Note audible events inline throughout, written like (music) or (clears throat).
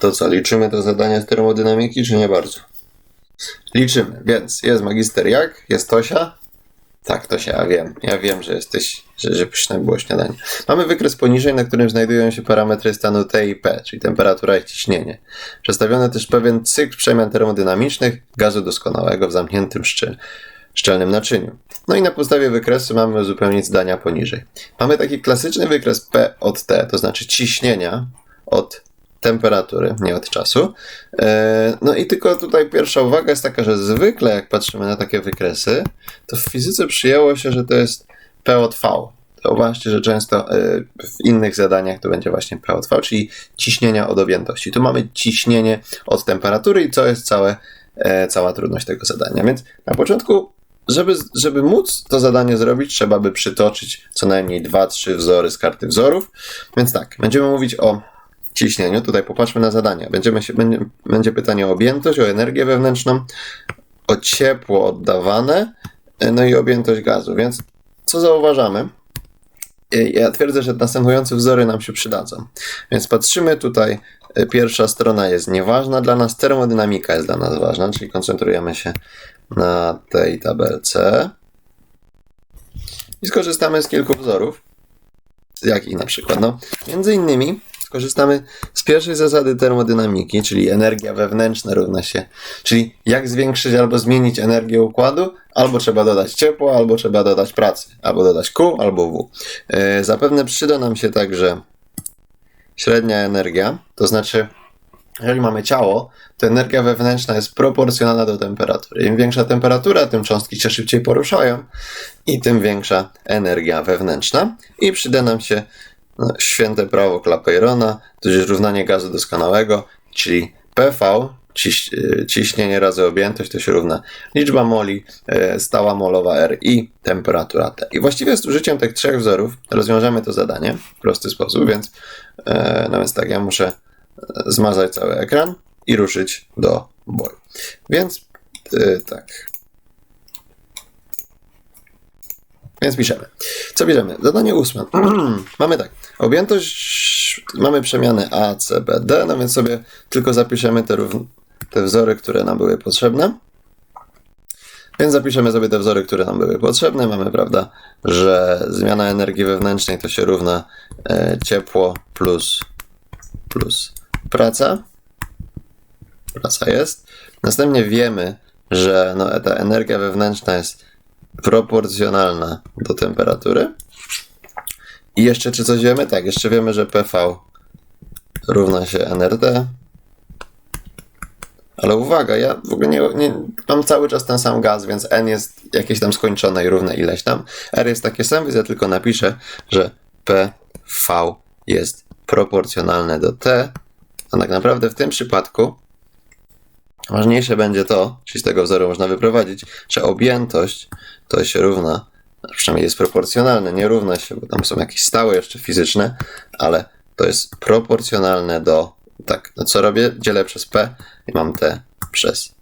To co, liczymy to zadanie z termodynamiki, czy nie bardzo? Liczymy, więc jest magister jak? Jest Tosia? Tak, Tosia, ja wiem. Ja wiem, że jesteś, że, że pyszne było śniadanie. Mamy wykres poniżej, na którym znajdują się parametry stanu T i P, czyli temperatura i ciśnienie. Przedstawiony też pewien cykl przemian termodynamicznych gazu doskonałego w zamkniętym szczelnym naczyniu. No i na podstawie wykresu mamy uzupełnić zdania poniżej. Mamy taki klasyczny wykres P od T, to znaczy ciśnienia od temperatury, nie od czasu. E, No i tylko tutaj pierwsza uwaga jest taka, że zwykle jak patrzymy na takie wykresy, to w fizyce przyjęło się, że to jest P od V. Zauważcie, że często e, w innych zadaniach to będzie właśnie P od V, czyli ciśnienia od objętości. Tu mamy ciśnienie od temperatury i co jest całe, e, cała trudność tego zadania. Więc na początku żeby, żeby móc to zadanie zrobić, trzeba by przytoczyć co najmniej 2-3 wzory z karty wzorów. Więc tak, będziemy mówić o ciśnieniu. Tutaj popatrzmy na zadania. Będziemy się, będzie, będzie pytanie o objętość, o energię wewnętrzną, o ciepło oddawane, no i objętość gazu. Więc co zauważamy? Ja twierdzę, że następujące wzory nam się przydadzą. Więc patrzymy tutaj. Pierwsza strona jest nieważna dla nas, termodynamika jest dla nas ważna, czyli koncentrujemy się na tej tabelce. I skorzystamy z kilku wzorów. Jakich na przykład? No, między innymi skorzystamy z pierwszej zasady termodynamiki, czyli energia wewnętrzna równa się, czyli jak zwiększyć albo zmienić energię układu, albo trzeba dodać ciepło, albo trzeba dodać pracy, albo dodać Q, albo W. Yy, zapewne przyda nam się także średnia energia, to znaczy jeżeli mamy ciało, to energia wewnętrzna jest proporcjonalna do temperatury. Im większa temperatura, tym cząstki się szybciej poruszają i tym większa energia wewnętrzna. I przyda nam się no, święte prawo Clapeyrona, tudzież równanie gazu doskonałego, czyli PV, ciś, ciśnienie razy objętość, to się równa liczba moli, e, stała molowa RI, temperatura T. I właściwie z użyciem tych trzech wzorów rozwiążemy to zadanie w prosty sposób, więc, e, no więc tak, ja muszę zmazać cały ekran i ruszyć do boju. Więc tak. Więc piszemy. Co bierzemy? Zadanie ósme. (clears throat) mamy tak. Objętość, mamy przemiany A, C, B, D, no więc sobie tylko zapiszemy te, te wzory, które nam były potrzebne. Więc zapiszemy sobie te wzory, które nam były potrzebne. Mamy, prawda, że zmiana energii wewnętrznej to się równa e, ciepło plus, plus praca. Praca jest. Następnie wiemy, że no, ta energia wewnętrzna jest proporcjonalna do temperatury. I jeszcze czy coś wiemy? Tak, jeszcze wiemy, że PV równa się NRT. Ale uwaga, ja w ogóle nie, nie mam cały czas ten sam gaz, więc N jest jakieś tam skończone i równe ileś tam. R jest takie sam, więc ja tylko napiszę, że PV jest proporcjonalne do T. A tak naprawdę w tym przypadku ważniejsze będzie to, czyli z tego wzoru można wyprowadzić, że objętość to się równa, przynajmniej jest proporcjonalne, nie równa się, bo tam są jakieś stałe jeszcze fizyczne, ale to jest proporcjonalne do, tak, no co robię? Dzielę przez P i mam T przez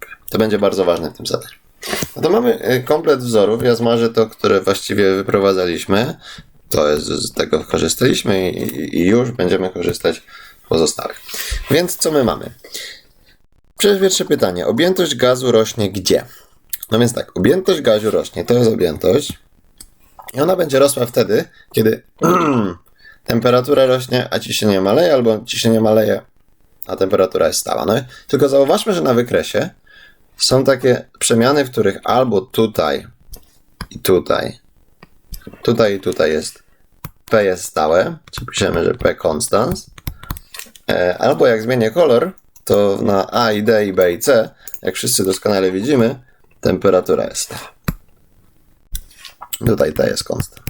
P. To będzie bardzo ważne w tym zadaniu. No to mamy y, komplet wzorów. Ja zmarzę to, które właściwie wyprowadzaliśmy. To jest, z tego korzystaliśmy i, i już będziemy korzystać pozostałych. Więc co my mamy? Pierwsze pytanie. Objętość gazu rośnie gdzie? No więc tak, objętość gazu rośnie, to jest objętość. I ona będzie rosła wtedy, kiedy (clears throat) temperatura rośnie, a ciśnienie maleje, albo ciśnienie maleje, a temperatura jest stała. No tylko zauważmy, że na wykresie są takie przemiany, w których albo tutaj i tutaj, tutaj i tutaj jest P jest stałe, czyli piszemy, że P constans, e, albo jak zmienię kolor, to na A i D i B i C, jak wszyscy doskonale widzimy, temperatura jest. Tutaj T jest konstant.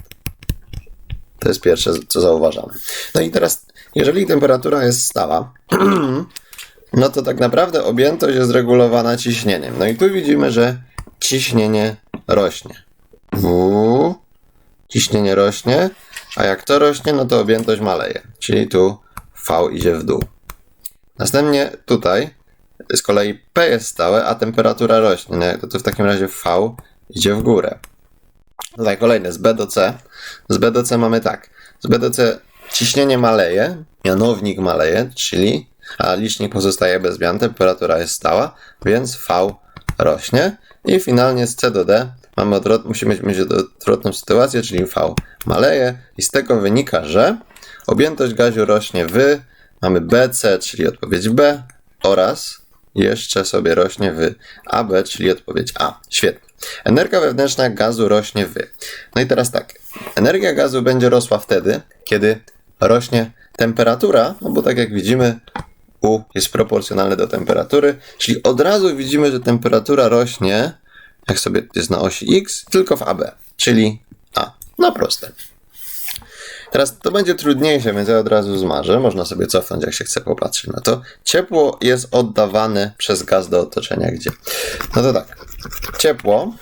To jest pierwsze, co zauważamy. No i teraz, jeżeli temperatura jest stała, (clears throat) no to tak naprawdę objętość jest regulowana ciśnieniem. No i tu widzimy, że ciśnienie rośnie. W, ciśnienie rośnie, a jak to rośnie, no to objętość maleje. Czyli tu V idzie w dół. Następnie tutaj z kolei P jest stałe, a temperatura rośnie. To, to w takim razie V idzie w górę. Tutaj kolejne, z B do C. Z B do C mamy tak. Z B do C ciśnienie maleje, mianownik maleje, czyli a licznik pozostaje bez zmian, temperatura jest stała, więc V rośnie i finalnie z C do D mamy odwrot, musimy mieć odwrotną sytuację, czyli V maleje i z tego wynika, że objętość gazu rośnie w, mamy BC, czyli odpowiedź B oraz jeszcze sobie rośnie w AB, czyli odpowiedź A. Świetnie. Energia wewnętrzna gazu rośnie w. No i teraz tak. Energia gazu będzie rosła wtedy, kiedy rośnie temperatura, no bo tak jak widzimy, U jest proporcjonalne do temperatury, czyli od razu widzimy, że temperatura rośnie, jak sobie jest na osi X, tylko w AB, czyli A. No proste. Teraz to będzie trudniejsze, więc ja od razu zmarzę. Można sobie cofnąć, jak się chce popatrzeć na to. Ciepło jest oddawane przez gaz do otoczenia. Gdzie? No to tak. Ciepło.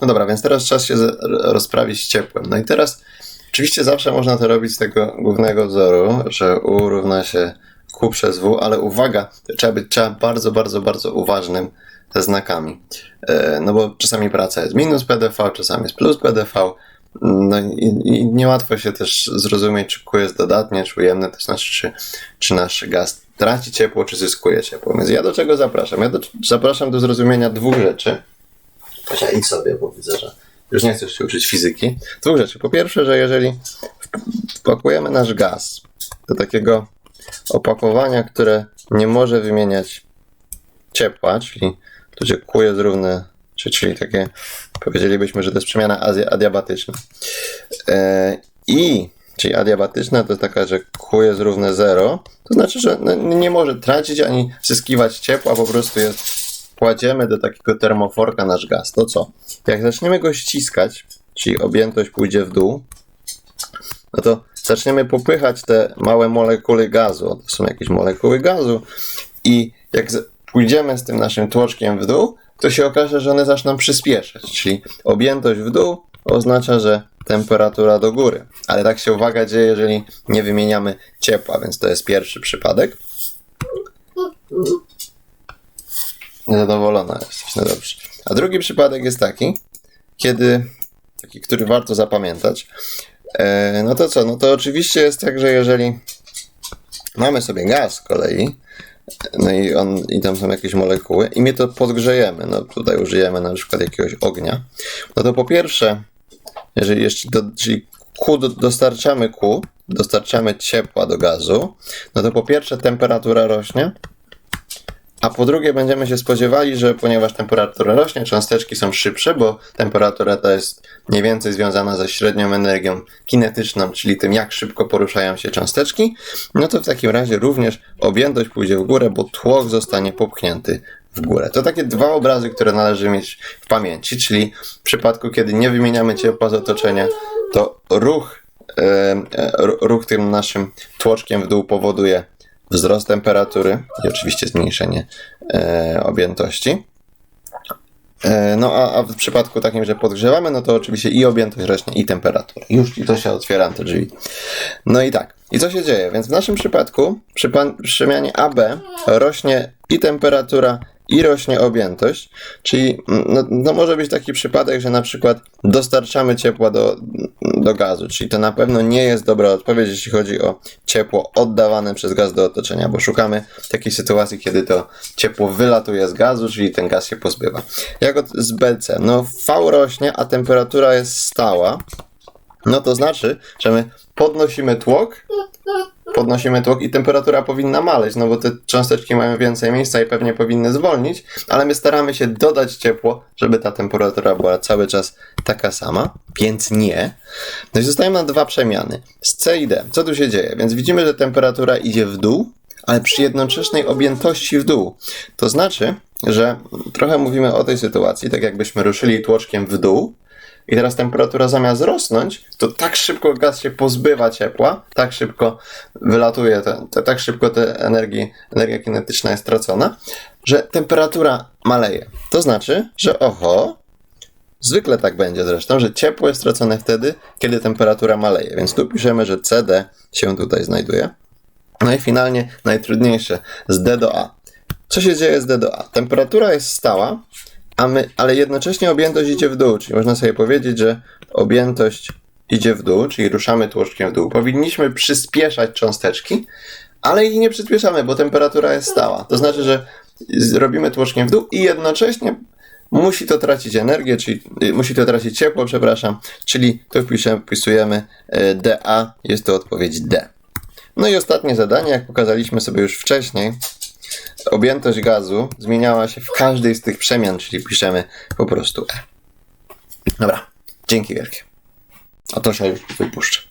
No dobra, więc teraz czas się rozprawić z ciepłem. No i teraz oczywiście zawsze można to robić z tego głównego wzoru, że U równa się Q przez W, ale uwaga, trzeba być trzeba bardzo, bardzo, bardzo uważnym ze znakami. E, No bo czasami praca jest minus PDV, czasami jest plus PDV. No i, i niełatwo się też zrozumieć, czy Q jest dodatnie, czy ujemne, to znaczy, czy, czy nasz gaz traci ciepło, czy zyskuje ciepło. Więc ja do czego zapraszam? Ja do, zapraszam do zrozumienia dwóch rzeczy. Tosia, idź sobie, bo widzę, że już nie chcesz się uczyć fizyki. Dwóch rzeczy. Po pierwsze, że jeżeli wpakujemy nasz gaz do takiego opakowania, które nie może wymieniać ciepła, czyli tu gdzie Q jest równe, czyli takie, powiedzielibyśmy, że to jest przemiana adiabatyczna. E, I, czyli adiabatyczna to jest taka, że Q jest równe 0, to znaczy, że no, nie może tracić ani zyskiwać ciepła, po prostu jest, kładziemy do takiego termoforka nasz gaz. To co? Jak zaczniemy go ściskać, czyli objętość pójdzie w dół, no to zaczniemy popychać te małe molekuły gazu. To są jakieś molekuły gazu i jak pójdziemy z tym naszym tłoczkiem w dół, to się okaże, że one zaczną przyspieszać, czyli objętość w dół oznacza, że temperatura do góry. Ale tak się uwaga dzieje, jeżeli nie wymieniamy ciepła, więc to jest pierwszy przypadek. Niezadowolona jesteś, no dobrze. A drugi przypadek jest taki, kiedy, taki, który warto zapamiętać, E, no to co? No to oczywiście jest tak, że jeżeli mamy sobie gaz z kolei, no i, on, i tam są jakieś molekuły i my to podgrzejemy, no tutaj użyjemy na przykład jakiegoś ognia, no to po pierwsze, jeżeli jeszcze, do, czyli dostarczamy Q, dostarczamy ciepła do gazu, no to po pierwsze temperatura rośnie, a po drugie będziemy się spodziewali, że ponieważ temperatura rośnie, cząsteczki są szybsze, bo temperatura ta jest mniej więcej związana ze średnią energią kinetyczną, czyli tym jak szybko poruszają się cząsteczki, no to w takim razie również objętość pójdzie w górę, bo tłok zostanie popchnięty w górę. To takie dwa obrazy, które należy mieć w pamięci, czyli w przypadku, kiedy nie wymieniamy ciepła z otoczenia, to ruch, e, e, ruch tym naszym tłoczkiem w dół powoduje wzrost temperatury i oczywiście zmniejszenie e, objętości. E, no a, a w przypadku takim, że podgrzewamy, no to oczywiście i objętość rośnie, i temperatura. Już i to się otwieram te drzwi. No i tak. I co się dzieje? Więc w naszym przypadku, przy pan- przy przemianie AB rośnie i temperatura, i rośnie objętość, czyli mm, no, no może być taki przypadek, że na przykład dostarczamy ciepła do, do gazu, czyli to na pewno nie jest dobra odpowiedź, jeśli chodzi o ciepło oddawane przez gaz do otoczenia, bo szukamy takiej sytuacji, kiedy to ciepło wylatuje z gazu, czyli ten gaz się pozbywa. Jak od, z BC? No V rośnie, a temperatura jest stała, no to znaczy, że my podnosimy tłok, podnosimy tłok i temperatura powinna maleć, no bo te cząsteczki mają więcej miejsca i pewnie powinny zwolnić, ale my staramy się dodać ciepło, żeby ta temperatura była cały czas taka sama, więc nie. No i zostają nam dwa przemiany, z C i D. Co tu się dzieje? Więc widzimy, że temperatura idzie w dół, ale przy jednoczesnej objętości w dół. To znaczy, że trochę mówimy o tej sytuacji, tak jakbyśmy ruszyli tłoczkiem w dół, i teraz temperatura zamiast rosnąć, to tak szybko gaz się pozbywa ciepła, tak szybko wylatuje, te, te, tak szybko te energii, energia kinetyczna jest tracona, że temperatura maleje. To znaczy, że oho, zwykle tak będzie zresztą, że ciepło jest tracone wtedy, kiedy temperatura maleje. Więc tu piszemy, że CD się tutaj znajduje. No i finalnie najtrudniejsze, z D do A. Co się dzieje z D do A? Temperatura jest stała, my, ale jednocześnie objętość idzie w dół, czyli można sobie powiedzieć, że objętość idzie w dół, czyli ruszamy tłoczkiem w dół, powinniśmy przyspieszać cząsteczki, ale ich nie przyspieszamy, bo temperatura jest stała. To znaczy, że robimy tłoczkiem w dół i jednocześnie musi to tracić energię, czyli y, musi to tracić ciepło, przepraszam, czyli tu wpiszemy, wpisujemy y, DA, jest to odpowiedź D. No i ostatnie zadanie, jak pokazaliśmy sobie już wcześniej, objętość gazu zmieniała się w każdej z tych przemian, czyli piszemy po prostu E. Dobra, dzięki wielkie. A to się już wypuszczę.